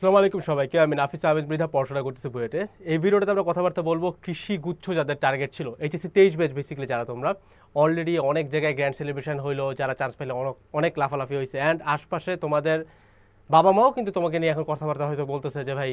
আসসালামু আলাইকুম সবাইকে, আমি নাফিস আহমেদ মৃধা পড়াশোনা করতেছি বুয়েটে। এই ভিডিওটাতে আমরা কথাবার্তা বলব, কৃষি গুচ্ছ যাদের টার্গেট ছিল এইচএসসি তেইশ ব্যাচ বেসিক্যালি যারা তোমরা। অলরেডি অনেক জায়গায় গ্র্যান্ড সেলিব্রেশন হইল, যারা চান্স পেলে অনেক অনেক লাফালাফি হয়েছে অ্যান্ড আশপাশে তোমাদের বাবা মাও কিন্তু তোমাকে নিয়ে এখন কথাবার্তা হয়তো বলতেছে যে, ভাই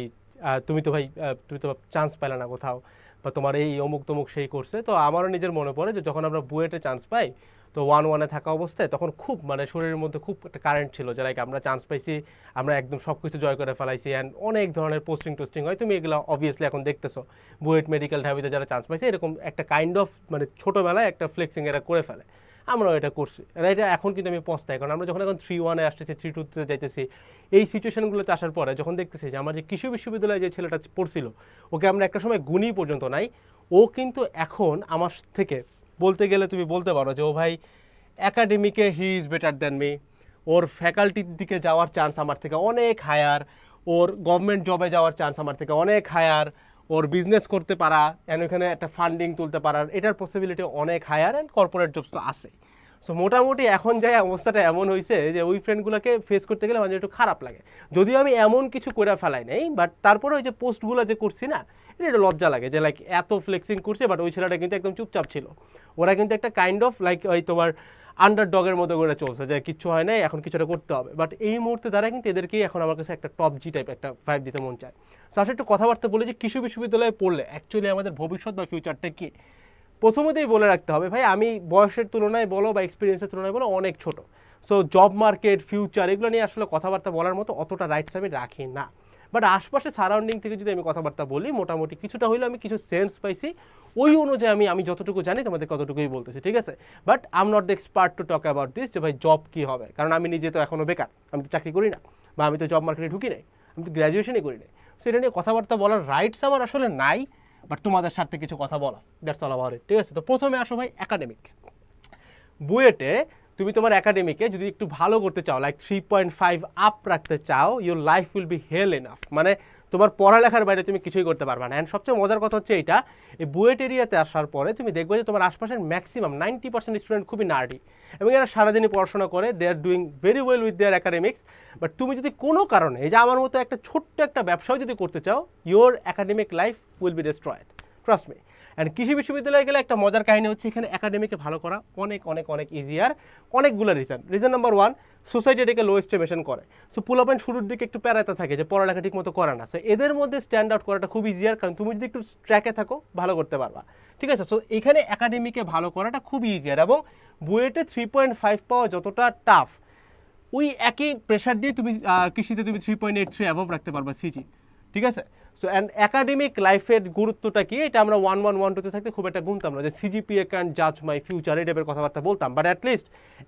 তুমি তো ভাই তুমি তো চান্স পেলে না কোথাও। বা তোমার এই অমুক তমুক সেই করছে। তো আমারও নিজের মনে পড়ে যে, যখন আমরা বুয়েটে চান্স পাই তো ওয়ান ওয়ানে থাকা অবস্থায় তখন খুব মানে শরীরের মধ্যে খুব একটা কারেন্ট ছিল যে লাইক আমরা চান্স পাইছি, আমরা একদম সব কিছু জয় করে ফেলাইছি অ্যান্ড অনেক ধরনের পোস্টিং টোস্টিং হয়। তুমি এগুলো অবভিয়াসলি এখন দেখতেছো। বুয়েট মেডিকেল ঢাবিতে যারা চান্স পাইছে, এরকম একটা কাইন্ড অফ মানে ছোটোবেলায় একটা ফ্লেক্সিং এরা করে ফেলে। আমরাও এটা করছি। এটা এখন কিন্তু আমি পস্তাই কারণ আমরা যখন এখন থ্রি ওয়ানে আসতেছি থ্রি টুতে যাইতেছি, এই সিচুয়েশনগুলোতে আসার পরে যখন দেখতেছি যে আমার যে কৃষি বিশ্ববিদ্যালয়ে যে ছেলেটা পড়ছিল, ওকে আমরা একটা সময় গুণই পর্যন্ত নাই, ও কিন্তু এখন আমার থেকে বলতে গেলে তুমি বলতে পারো যে, ও ভাই একাডেমিকে he is better than me ওর ফ্যাকাল্টির দিকে যাওয়ার চান্স আমার থেকে অনেক হায়ার ওর গভর্নমেন্ট জবে যাওয়ার চান্স আমার থেকে অনেক হায়ার ওর বিজনেস করতে পারা অ্যান্ড ওখানে একটা ফান্ডিং তুলতে পারার, এটার পসিবিলিটি অনেক হায়ার অ্যান্ড কর্পোরেট জবস তো আছে। সো মোটামুটি এখন যাই অবস্থাটা এমন হয়েছে যে, ওই ফ্রেন্ডগুলোকে ফেস করতে গেলে মাঝে একটু খারাপ লাগে। যদিও আমি এমন কিছু করে ফেলাই নাই বাট তারপরে ওই যে পোস্টগুলো যে করছি না এটা লজ্জা লাগে যে লাইক এত ফ্লেক্সিং করছে বাট ওই ছেলেটা কিন্তু একদম চুপচাপ ছিল। ওরা কিন্তু একটা কাইন্ড অফ লাইক ওই তোমার আন্ডার ডগের মতো করে চলছে যে, কিচ্ছু হয় নাই, এখন কিছুটা করতে হবে। বাট এই মুহূর্তে দ্বারা কিন্তু এদেরকেই এখন আমার কাছে একটা টপ জি টাইপ একটা ফাইভ দিতে মন চায়। তো আসলে একটু কথাবার্তা বলে যে, কৃষি বিশ্ববিদ্যালয়ে পড়লে অ্যাকচুয়ালি আমাদের ভবিষ্যৎ বা ফিউচারটা কি? প্রথমতেই বলে রাখতে হবে, ভাই, আমি বয়সের তুলনায় বলো বা এক্সপিরিয়েন্সের তুলনায় বলো অনেক ছোট। সো জব মার্কেট ফিউচার এগুলো নিয়ে আসলে কথাবার্তা বলার মতো অতটা রাইটস আমি রাখি না। বাট আশপাশে সারাউন্ডিং থেকে যদি আমি কথাবার্তা বলি, মোটামুটি কিছুটা হইলেও আমি কিছু সেন্স পাইছি। ওই অনুযায়ী আমি আমি যতটুকু জানি তোমাদের কতটুকুই বলতেছি, ঠিক আছে? But I'm not the expert to talk about this যে ভাই জব কী হবে? কারণ আমি নিজে তো এখনও বেকার। আমি তো চাকরি করি না। বা আমি তো জব মার্কেটে ঢুকি নাই। আমি তো গ্র্যাজুয়েশনই করি নাই। সো এটা নিয়ে কথাবার্তা বলার রাইটস আমার আসলে নাই বাট তোমাদের স্বার্থে কিছু কথা বলা। দ্যাটস অল আবার ঠিক আছে? তো প্রথমে আসো ভাই একাডেমিক বুয়েটে তুমি তোমার একাডেমিকে যদি একটু ভালো করতে চাও like three point five up রাখতে চাও your life will be hell enough মানে তোমার পড়ালেখার বাইরে তুমি কিছুই করতে পারবে না। অ্যান্ড সবচেয়ে মজার কথা হচ্ছে এটা এই বুয়েট এরিয়াতে আসার পরে তুমি দেখবে যে তোমার আশপাশের ম্যাক্সিমাম নাইনটি পার্সেন্ট স্টুডেন্ট খুবই নার্ডি এবং এরা সারাদিনই পড়াশোনা করে they are doing very well with their academics but তুমি যদি কোনো কারণে, এই যে আমার মতো একটা ছোট্ট একটা ব্যবসাও যদি করতে চাও your academic life will be destroyed trust me and কৃষি বিশ্ববিদ্যালয়ে গেলে একটা মজার কাহিনী হচ্ছে এখানে একাডেমিকে ভালো করা অনেক অনেক অনেক ইজিয়ার অনেকগুলো reason reason number one society এটাকে লো এস্টিমেশন করে। সো পুল আপেন শুরুর দিকে একটু প্যারাতে থাকে যে পড়ালেখা ঠিক মতো করে না। সো এদের মধ্যে স্ট্যান্ড আউট করাটা খুব ইজিয়ার কারণ তুমি যদি একটু ট্র্যাকে থাকো, ভালো করতে পারবা। ঠিক আছে? সো এখানে একাডেমিকে ভালো করাটা খুব ইজিয়ার এবং বুয়েটে থ্রি পয়েন্ট ফাইভ পাওয়া যতটা টাফ ওই একই প্রেশার দিয়ে তুমি কৃষিতে তুমি three point eight three above রাখতে পারবা সিজি ঠিক আছে? সো অ্যান্ড একাডেমিক লাইফের গুরুত্বটা কি? এটা আমরা ওয়ান ওয়ান ওয়ান টুতে থাকতে খুব একটা গুনতাম না। যে সিজিপিএ ক্যান জাজ মাই ফিউচার এই টাইপের কথাবার্তা বলতাম। বাট অ্যাটলিস্ট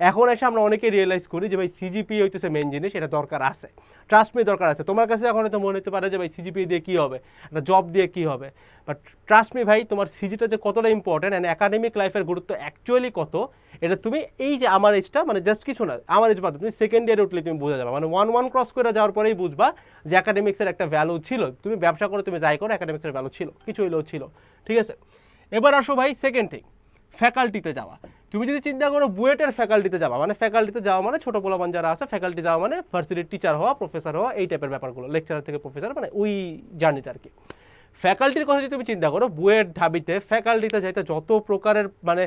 এখন এসে আমরা অনেকে রিয়েলাইজ করি যে ভাই সিজিপিএ হইতেছে মেন জিনিস, এটা দরকার আছে। ট্রাস্ট মি দরকার আছে। তোমার কাছে এখন হয়তো মনে হতে পারে যে ভাই সিজিপিএ দিয়ে কী হবে? একটা জব দিয়ে কী হবে? বাট ট্রাস্ট মি ভাই, তোমার সিজিটা যে কতটা ইম্পর্টেন্ট অ্যান্ড একাডেমিক লাইফের গুরুত্ব অ্যাকচুয়ালি কত, এটা তুমি এই যে আমার এজটা মানে জাস্ট কিছু না, আমার এজ বাদ তুমি সেকেন্ড ইয়ারে উঠলে তুমি বোঝা যাবে। মানে ওয়ান ওয়ান ক্রস করে যাওয়ার পরেই বুঝবা যে একাডেমিক্সের একটা ভ্যালু ছিল। তুমি ব্যবসা করে তুমি যাই করো একাডেমিক্সের ভ্যালু ছিল কিছু হইলেও ছিল। ঠিক আছে? এবার আসো ভাই সেকেন্ড থিং ফ্যাকাল্টিতে যাওয়া। তুমি যদি চিন্তা করো বুয়েটের ফ্যাকাল্টিতে যাওয়া মানে ফ্যাকাল্টিতে যাওয়া মানে ছোট পোলাপান যারা আছে ফ্যাকাল্টি যাওয়া মানে ভার্সিটির টিচার হওয়া প্রফেসর হওয়া, এই টাইপের ব্যাপারগুলো লেকচারার থেকে প্রফেসর মানে ওই জার্নিটা আর কি। ফ্যাকাল্টির কথা যদি তুমি চিন্তা করো, বুয়েট ঢাবিতে ফ্যাকাল্টিতে যাইতে যত প্রকারের মানে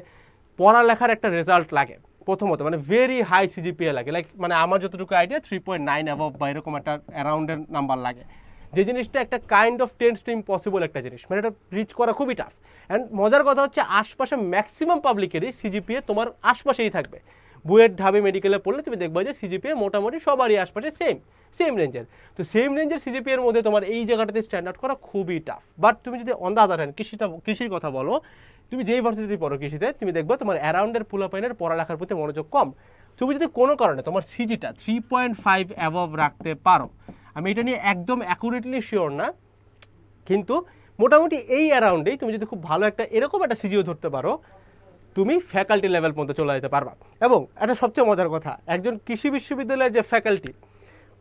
পড়ালেখার একটা রেজাল্ট লাগে, প্রথমত মানে ভেরি হাই সিজিপিএ লাগে। লাইক মানে আমার যতটুকু idea three point nine above বা এরকম একটা অ্যারাউন্ডের নাম্বার লাগে। যে জিনিসটা একটা kind of tense to impossible একটা জিনিস। মানে এটা রিচ করা খুবই টাফ অ্যান্ড মজার কথা হচ্ছে আশপাশে ম্যাক্সিমাম পাবলিকেরই সিজিপিএ তোমার আশপাশেই থাকবে। বুয়েট ঢাবি মেডিকেলে পড়লে তুমি দেখবে যে সিজিপিএ মোটামুটি সবারই আশপাশে সেম সেম রেঞ্জের তো সেম রেঞ্জের সিজিপিএর মধ্যে তোমার এই জায়গাটাতে স্ট্যান্ড আউট করা খুবই টাফ বাট তুমি যদি অন দ্য আদার হ্যান্ড কৃষিটা, কৃষির কথা বলো, তুমি যেই ভার্সিটিতে পড়ো কৃষিতে, তুমি দেখবে তোমার অ্যারাউন্ডের পুলাপাইনের পড়ালেখার প্রতি মনোযোগ কম। তুমি যদি কোনো কারণে তোমার সিজিটা থ্রি পয়েন্ট ফাইভ অ্যাবভ রাখতে পারো আমি এটা নিয়ে একদম অ্যাকুরেটলি শিওর না। কিন্তু মোটামুটি এই অ্যারাউন্ডেই তুমি যদি খুব ভালো একটা, এরকম একটা সিজিও ধরতে পারো, তুমি ফ্যাকাল্টি লেভেল পর্যন্ত চলে যেতে পারবা। এবং এটা সবচেয়ে মজার কথা, একজন কৃষি বিশ্ববিদ্যালয়ের যে ফ্যাকাল্টি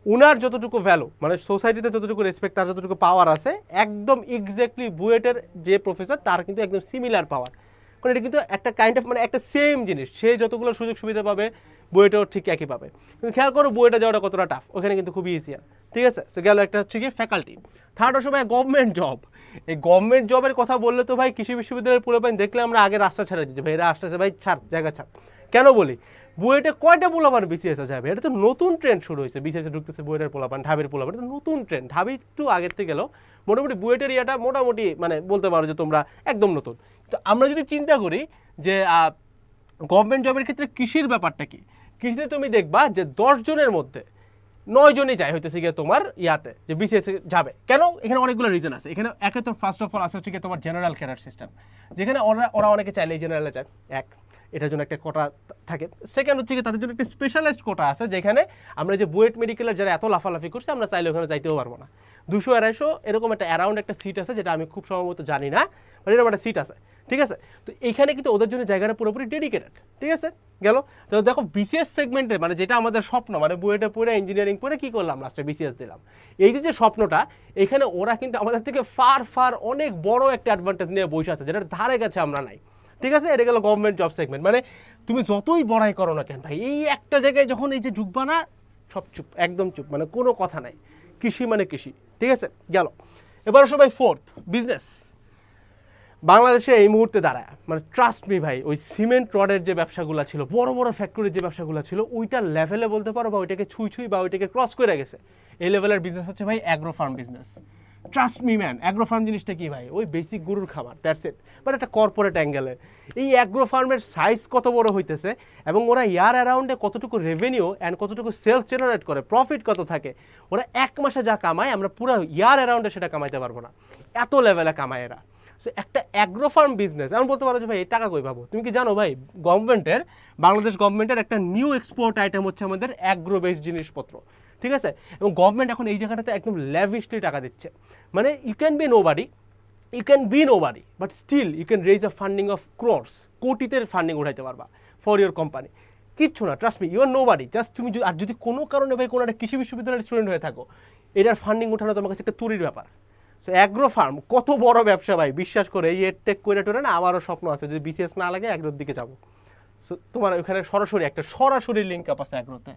উনার যতটুকু ভ্যালু মানে সোসাইটিতে যতটুকু রেসপেক্ট তার যতটুকু পাওয়ার আছে, একদম এক্স্যাক্টলি বুয়েটের যে প্রফেসর তার কিন্তু একদম সিমিলার পাওয়ার কারণ এটা কিন্তু একটা কাইন্ড অফ মানে একটা সেম জিনিস, সে যতগুলো সুযোগ সুবিধা পাবে, বুয়েটেও ঠিক একই পাবে। কিন্তু খেয়াল করো, বুয়েটে যাওয়াটা কতটা টাফ ওখানে কিন্তু খুবই ইজিয়ার ঠিক আছে? তো গেল একটা হচ্ছে কি ফ্যাকাল্টি থার্ড হচ্ছে ভাই গভর্নমেন্ট জব এই গভর্নমেন্ট জবের কথা বললে তো ভাই কৃষি বিশ্ববিদ্যালয়ের পুরোপাইন দেখলে আমরা আগে রাস্তা ছেড়ে দিচ্ছি। ভাই, এরা আসতেছে ভাই ছাড়, জায়গা ছাড়। কেন বলি? বুয়েটে কয়টা পোলাপান বিসিএস ভাই? এটা তো নতুন ট্রেন্ড শুরু হয়েছে। বিসিএস ঢুকতেছে বুয়েটের পোলাপান, ঢাবির পোলাপান। এটা নতুন ট্রেন্ড ঢাবি একটু আগের থেকে গেলেও মোটামুটি বুয়েটের ইয়াটা মোটামুটি মানে বলতে পারো যে তোমরা একদম নতুন। তো আমরা যদি চিন্তা করি যে গভর্নমেন্ট জবের ক্ষেত্রে কৃষির ব্যাপারটা কি? কৃষিতে তুমি দেখবা যে দশ জনের মধ্যে নয় জনই যায় হইতেছে গিয়ে তোমার ইয়াতে, যে বিসিএস যাবে। কেন? এখানে অনেকগুলো রিজন আছে। এখানে একে তো ফার্স্ট অফ অল আছে হচ্ছে তোমার জেনারেল ক্যাডার সিস্টেম যেখানে ওরা ওরা অনেকে চাইলে জেনারেলে যায়। এক, এটার জন্য একটা কোটা থাকে। সেকেন্ড হচ্ছে কি তাদের জন্য একটা স্পেশালাইজড কোটা আছে, যেখানে আমরা যে বুয়েট মেডিকেলের যারা এত লাফালাফি করছে, আমরা চাইলে ওখানে যাইতেও পারব না। দুশো আড়াইশো এরকম একটা অ্যারাউন্ড একটা সিট আছে, যেটা আমি খুব সম্ভবত জানি না মানে এরকম একটা সিট আছে। ঠিক আছে? তো এইখানে কিন্তু ওদের জন্য জায়গাটা পুরোপুরি ডেডিকেটেড ঠিক আছে? গেল? তো দেখো বিসিএস সেগমেন্টে মানে যেটা আমাদের স্বপ্ন মানে বুয়েটে পড়ে ইঞ্জিনিয়ারিং পড়ে, কি করলাম? লাস্টে বিসিএস দিলাম। এই যে যে স্বপ্নটা, এখানে ওরা কিন্তু আমাদের থেকে ফার ফার অনেক বড় একটা অ্যাডভান্টেজ নিয়ে বসে আছে, যেটার ধারে গেছে আমরা নাই। ঠিক আছে? এটা গেল গভর্নমেন্ট জব সেগমেন্ট মানে তুমি যতই বড়াই করো না কেন ভাই, এই একটা জায়গায় যখন এই যে ঢুকবা না, সব চুপ, একদম চুপ মানে কোনো কথা নাই। কৃষি মানে কৃষি, ঠিক আছে? গেল। এবার সবাই ফোর্থ বিজনেস বাংলাদেশে এই মুহূর্তে দাঁড়ায়। মানে ট্রাস্ট মি ভাই, ওই সিমেন্ট রডের যে ব্যবসাগুলো ছিল, বড় বড় ফ্যাক্টরির যে ব্যবসাগুলো ছিল ওইটার লেভেলে বলতে পারো বা ওইটাকে ছুঁই ছুঁই বা ওইটাকে ক্রস করে গেছে। এই লেভেলের বিজনেস হচ্ছে ভাই agro farm business trust me man agro farm জিনিসটা কি ভাই? ওই বেসিক গরুর খাবার দ্যাটস ইট বাট একটা কর্পোরেট অ্যাঙ্গেলে এই অ্যাগ্রো ফার্মের সাইজ কত বড় হইতেছে এবং ওরা ইয়ার অ্যারাউন্ডে কতটুকু রেভিনিউ অ্যান্ড কতটুকু সেলস জেনারেট করে প্রফিট কত থাকে, ওরা এক মাসে যা কামায়, আমরা পুরো ইয়ার অ্যারাউন্ডে সেটা কামাইতে পারব না। এত লেভেলে কামায় এরা। সো একটা অ্যাগ্রো ফার্ম বিজনেস এমন বলতে পারো যে ভাই, এই টাকা কই পাবো? তুমি কি জানো ভাই গভর্নমেন্টের বাংলাদেশ গভর্নমেন্টের একটা নিউ এক্সপোর্ট আইটেম হচ্ছে আমাদের অ্যাগ্রো বেসড জিনিসপত্র, ঠিক আছে? এবং গভর্নমেন্ট এখন এই জায়গাটাতে একদম ল্যাভিশলি টাকা দিচ্ছে। মানে you can be nobody you can be nobody but still you can raise a funding of crores কোটিতে ফান্ডিং উঠাইতে পারবা ফর ইউর কোম্পানি কিচ্ছু না trust me you are nobody just তুমি আর যদি কোনো কারণে ভাই কোনো একটা কৃষি বিশ্ববিদ্যালয়ের স্টুডেন্ট হয়ে থাকো, এটার ফান্ডিং উঠানো তোমার কাছে একটা তুরির ব্যাপার। সো অ্যাগ্রো ফার্ম কত বড় ব্যবসা ভাই? বিশ্বাস করে, এই এডটেক করে টোরে না আমারও স্বপ্ন আছে যদি বিসিএস না লাগে অ্যাগ্রোর দিকে যাব। সো তোমার ওখানে সরাসরি একটা সরাসরি লিঙ্ক আপ আছে অ্যাগ্রোতে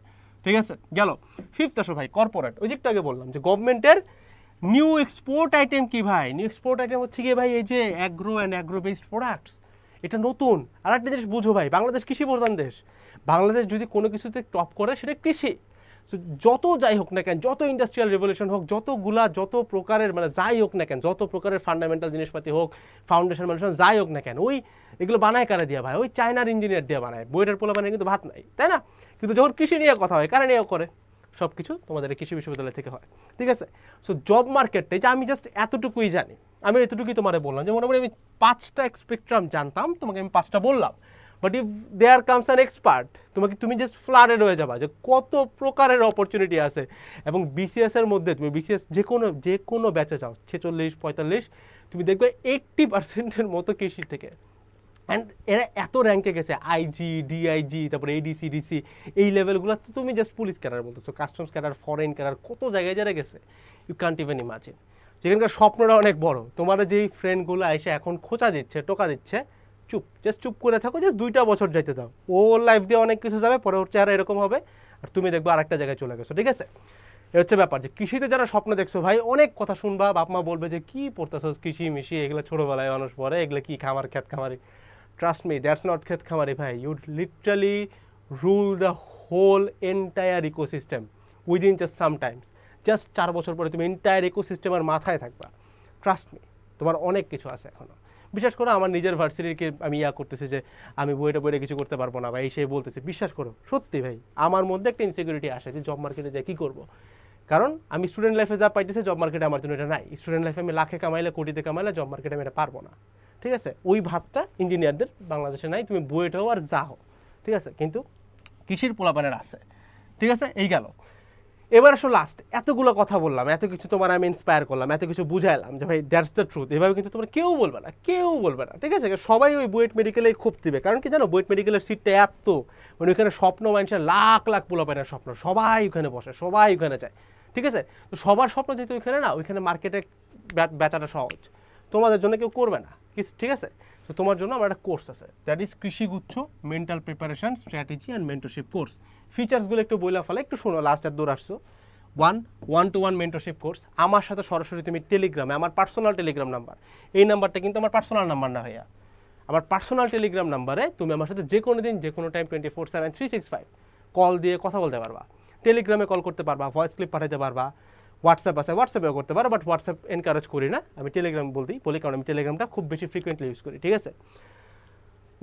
ঠিক আছে? গেল। ফিফথ আসো ভাই কর্পোরেট ওই যে একটু আগে বললাম যে গভর্নমেন্টের নিউ এক্সপোর্ট আইটেম কি ভাই? নিউ এক্সপোর্ট আইটেম হচ্ছে কি ভাই এই যে agro and agro based products এটা নতুন। আর একটা জিনিস বুঝো ভাই, বাংলাদেশ কৃষি প্রধান দেশ। বাংলাদেশ যদি কোনো কিছুতে টপ করে, সেটা কৃষি। যত যাই হোক না কেন, যত ইন্ডাস্ট্রিয়াল রেভলিউশন হোক, যতগুলা, যত প্রকারের মানে যাই হোক না কেন, যত প্রকারের ফান্ডামেন্টাল জিনিসপাতি হোক ফাউন্ডেশন মানুষন যাই হোক না কেন, ওই এগুলো বানায় কারা দিয়া ভাই? ওই চায়নার ইঞ্জিনিয়ার দিয়ে বানায়। বইটার পোলা বানায় কিন্তু ভাত নাই, তাই না? কিন্তু যখন কৃষি নিয়ে কথা হয়, কারা নিয়েও করে? সব কিছু তোমাদের কৃষি বিশ্ববিদ্যালয় থেকে হয়, ঠিক আছে? সো জব মার্কেটে যে আমি জাস্ট এতটুকুই জানি, আমি এতটুকুই তোমারে বললাম যে মোটামুটি আমি পাঁচটা স্পেকট্রাম জানতাম, তোমাকে আমি পাঁচটা বললাম। But if there comes an expert তোমাকে তুমি জাস্ট ফ্লাডেড হয়ে যাবা যে কত প্রকারের অপরচুনিটি আছে। এবং বিসিএস এর মধ্যে তুমি বিসিএস যে কোনো যে কোনো ব্যাচে যাও, ছেচল্লিশ, পঁয়তাল্লিশ, তুমি দেখবে এইট্টি পার্সেন্টের মতো কৃষি থেকে। অ্যান্ড এরা এত র্যাঙ্কে গেছে আইজি ডিআইজি তারপরে এডিসি ডিসি এই লেভেলগুলো তো তুমি জাস্ট পুলিশ ক্যাডার বলতেছো কাস্টমস ক্যাডার ফরেন ক্যাডার কত জায়গায় যারা গেছে ইউ কান্ট ইভেন ইমাজিন যেখানকার স্বপ্নটা অনেক বড় তোমার যেই ফ্রেন্ডগুলো এসে এখন খোঁচা দিচ্ছে, টোকা দিচ্ছে চুপ জাস্ট চুপ করে থাকো জাস্ট দুইটা বছর যাইতে দাও। ওর লাইফ দিয়ে অনেক কিছু যাবে, পরে ওর চেহারা এরকম হবে। আর তুমি দেখবে আরেকটা জায়গায় চলে গেছো, ঠিক আছে? এ হচ্ছে ব্যাপার যে কৃষিতে যারা স্বপ্ন দেখছ, ভাই, অনেক কথা শুনবা বাপ মা বলবে যে, কি পড়তেছো কৃষি মিশি এগুলো ছোটোবেলায় মানুষ পড়ে, এগুলো কি খামার খেত খামারি? ট্রাস্ট মি দ্যাটস নট খেত খামারি, ভাই। You literally rule the whole entire ecosystem within just sometimes just চার বছর পরে তুমি এন্টায়ার ইকোসিস্টেমের মাথায় থাকবা। ট্রাস্ট মি তোমার অনেক কিছু আছে এখনও। বিশেষ করো, আমার নিজের ভার্সিটিকে আমি ইয়া করতেছি যে, আমি বইটা বইটা কিছু করতে পারব না বা এই সেই বলতেছি। বিশ্বাস করো, সত্যি ভাই, আমার মধ্যে একটা ইনসিকিউরিটি আসে যে জব মার্কেটে যাই, কী করব? কারণ আমি স্টুডেন্ট লাইফে যা পাইতেছি জব মার্কেটে আমার জন্য এটা নাই। স্টুডেন্ট লাইফে আমি লাখে কামাইলে, কোটিতে কামাইলে জব মার্কেটে আমি এটা পারব না। ঠিক আছে? ওই ভাতটা ইঞ্জিনিয়ারদের বাংলাদেশে নাই, তুমি বুয়েট হও আর যা হও ঠিক আছে? কিন্তু কৃষির পোলাপানের আছে? ঠিক আছে? এই গেল। এবার আসলে লাস্ট এতগুলো কথা বললাম, এত কিছু তোমার আমি ইন্সপায়ার করলাম, এত কিছু বুঝাইলাম যে ভাই দ্যাটস দ্য ট্রুথ এভাবে কিন্তু তোমরা কেউ বলবে না, কেউ বলবে না, ঠিক আছে? সবাই ওই বুয়েট মেডিকেলেই খুব দিবে, কারণ কি জানো? বুয়েট মেডিকেলের সিটটা এত মানে ওইখানে স্বপ্ন মানুষের লাখ লাখ পোলাপানের স্বপ্ন, সবাই ওখানে বসে, সবাই ওখানে যায়, ঠিক আছে? তো সবার স্বপ্ন যেহেতু ওইখানে না, ওইখানে মার্কেটে বেচাটা সহজ, তোমাদের জন্য কেউ করবে না ঠিক আছে? তো তোমার জন্য আমার একটা কোর্স আছে that is কৃষিগুচ্ছ mental preparation strategy and mentorship course ফিচার্সগুলো একটু বইলা ফেলে, একটু শোনো লাস্ট এর দূর আসছো। One one to one mentorship course আমার সাথে সরাসরি তুমি টেলিগ্রামে আমার পার্সোনাল টেলিগ্রাম নাম্বার এই নাম্বারটা কিন্তু আমার পার্সোনাল নাম্বার না হইয়া আমার পার্সোনাল টেলিগ্রাম নাম্বারে তুমি আমার সাথে যে কোনো দিন, যে কোনো time twenty four seven three six five call দিয়ে কথা বলতে পারবা। টেলিগ্রামে কল করতে পারবা ভয়েস ক্লিপ পাঠাতে পারবা। হোয়াটসঅ্যাপ আছে হোয়াটসঅ্যাপেও করতে পারো বাট হোয়াটসঅ্যাপ এনকারেজ করি না। আমি টেলিগ্রাম বলতেই বলি, কারণ আমি টেলিগ্রামটা খুব বেশি ফ্রিকোয়েন্টলি ইউজ করি, ঠিক আছে?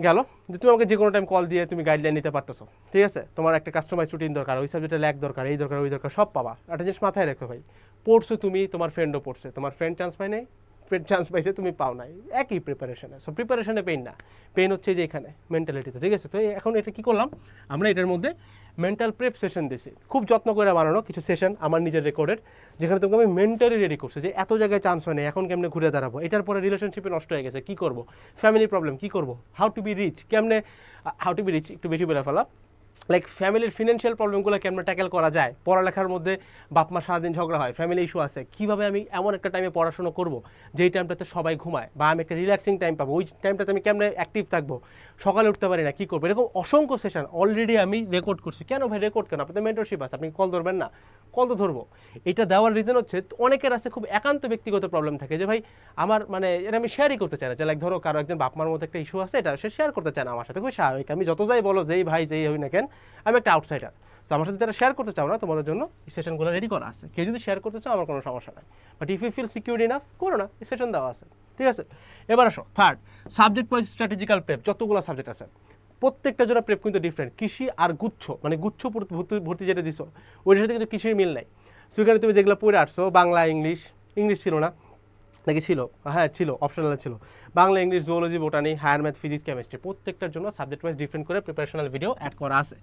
গেল যে তুমি আমাকে যে কোনো টাইম কল দিয়ে তুমি গাইডলাইন নিতে পারতেছো। ঠিক আছে? তোমার একটা কাস্টমাইজ রুটিন দরকার, ওই সাবজেক্টে ল্যাক দরকার, এই দরকার, ওই দরকার, সব পাবা। একটা জিনিস মাথায় রেখো ভাই, পড়ছো তুমি, তোমার ফ্রেন্ডও পড়ছে, তোমার ফ্রেন্ড চান্স পাই নাই ফ্রেন্ড চান্স পাইছে, তুমি পাও নাই, একই প্রিপারেশনে সব প্রিপারেশনে পেন না। পেন হচ্ছে যে এখানে মেন্টালিটিতে ঠিক আছে? তো এখন এটা কী করলাম, আমরা এটার মধ্যে মেন্টাল প্রেপ সেশন দিছি খুব যত্ন করে বানানো কিছু সেশন আমার নিজের রেকর্ডের যেখানে তোমাকে আমি মেন্টালি রেডি করছি যে এত জায়গায় চান্স হয় না এখন কেমনে ঘুরে দাঁড়াবো? এটার পরে রিলেশনশিপে নষ্ট হয়ে গেছে, কী করব? ফ্যামিলি প্রবলেম কী করব? হাউ টু বি রিচ কেমনে হাউ টু বি রিচ একটু বেশি বলে ফেলা। লাইক ফ্যামিলির ফিনান্সিয়াল প্রবলেমগুলো কেমন ট্যাকেল করা যায়? পড়ালেখার মধ্যে বাপ মা সারাদিন ঝগড়া হয় ফ্যামিলি ইস্যু আছে। কীভাবে আমি এমন একটা টাইমে পড়াশোনা করব? যেই টাইমটাতে সবাই ঘুমায় বা আমি একটা রিল্যাক্সিং টাইম পাবো, ওই টাইমটাতে আমি কেমন অ্যাক্টিভ থাকব? সকালে উঠতে পারি না, কী করব? এরকম অসংখ্য সেশন অলরেডি আমি রেকর্ড করছি। কেন ভাই রেকর্ড কেন? আপনাদের মেন্টরশিপ আছে, আপনি কল ধরবেন না? কল তো ধরবো। এটা দেওয়ার রিজন হচ্ছে, অনেকের আছে খুব একান্ত ব্যক্তিগত প্রবলেম থাকে যে, ভাই, আমার মানে এটা আমি শেয়ারই করতে চাই না। যে লাইক ধরো কারও একজন বাপ মার মধ্যে একটা ইস্যু আছে, এটা সে শেয়ার করতে চায় না আমার সাথে। খুব স্বাভাবিক। আমি যত যাই বলো, যেই ভাই, যেই হই না কেন আমি একটা আউটসাইডার তো আমার সাথে যারা শেয়ার করতে চাও না, তোমাদের জন্য সেশনগুলো রেডি করা আছে। কেউ যদি শেয়ার করতে চাও, আমার কোনো সমস্যা নাই। But if you feel secure enough করো না সেশন দেওয়া আছে। ঠিক আছে? এবার আসো third subject wise strategical prep যতগুলো সাবজেক্ট আছে। প্রত্যেকটা জোড়া প্রেপ কিন্তু ডিফারেন্ট কৃষি আর গুচ্ছ মানে গুচ্ছ ভর্তি- যেটা দিছো, ওইটার সাথে কিন্তু কৃষির মিল নাই। সেখানে তুমি যেগুলো পড়ে আসছো, বাংলা, ইংলিশ ইংলিশ ছিল না, নাকি ছিল? হ্যাঁ ছিল অপশনাল ছিল। Bangla, English zoology botany higher math physics chemistry প্রত্যেকটার জন্য সাবজেক্ট ওয়াইজ ডিফারেন্ট করে প্রিপারেশনাল ভিডিও অ্যাড করা আছে।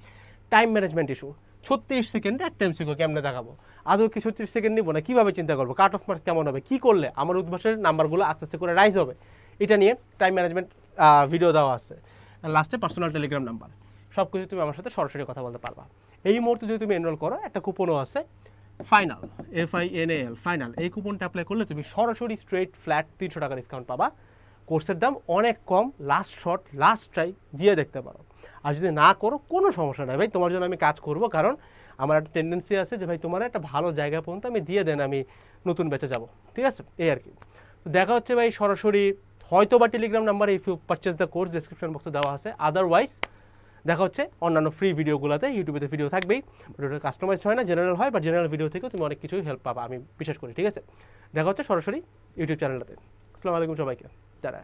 টাইম ম্যানেজমেন্ট ইস্যু ছত্রিশ সেকেন্ডে এক টাইম শিখো কেমনে দেখাবো? আদৌ কি ছত্রিশ সেকেন্ড নিবো না? কীভাবে চিন্তা করব? কাট অফ মার্কস কেমন হবে? কী করলে? আমার উদ্ভাসের নাম্বারগুলো আস্তে আস্তে করে রাইজ হবে। এটা নিয়ে টাইম ম্যানেজমেন্ট ভিডিও দেওয়া আছে। লাস্টে পার্সোনাল টেলিগ্রাম নাম্বার সব কিছু তুমি আমার সাথে সরাসরি কথা বলতে পারবা। এই মুহূর্তে যদি তুমি এনরোল করো, একটা কুপনও আছে। Final F I N L final এই কুপনটা অ্যাপ্লাই করলে তুমি সরাসরি স্ট্রেট ফ্ল্যাট তিনশো টাকা ডিসকাউন্ট পাবা। কোর্সের দাম অনেক কম লাস্ট শট লাস্ট ট্রাই দিয়ে দেখতে পারো। আর যদি না করো, কোনো সমস্যা নাই। ভাই, তোমার জন্য আমি কাজ করব, কারণ আমার একটা টেন্ডেন্সি আছে যে, ভাই, তোমার একটা ভালো জায়গা পর্যন্ত আমি দিয়ে দেন, আমি নতুন বেঁচে যাব। ঠিক আছে? এই আর কি। দেখা হচ্ছে, ভাই, সরাসরি হয়তো বা Telegram number if you purchase the course description বক্সে দেওয়া আছে। আদারওয়াইজ দেখা হচ্ছে অন্যান্য ফ্রি ভিডিওগুলোতে ইউটিউবে ভিডিও থাকবেই। বাট ওটা কাস্টমাইজ হয় না জেনারেল হয় বা জেনারেল ভিডিও থেকেও তুমি অনেক কিছুই হেল্প পাবা, আমি বিশ্বাস করি, ঠিক আছে? দেখা হচ্ছে সরাসরি ইউটিউব চ্যানেলটাতে আসসালামু আলাইকুম সবাইকে। যারা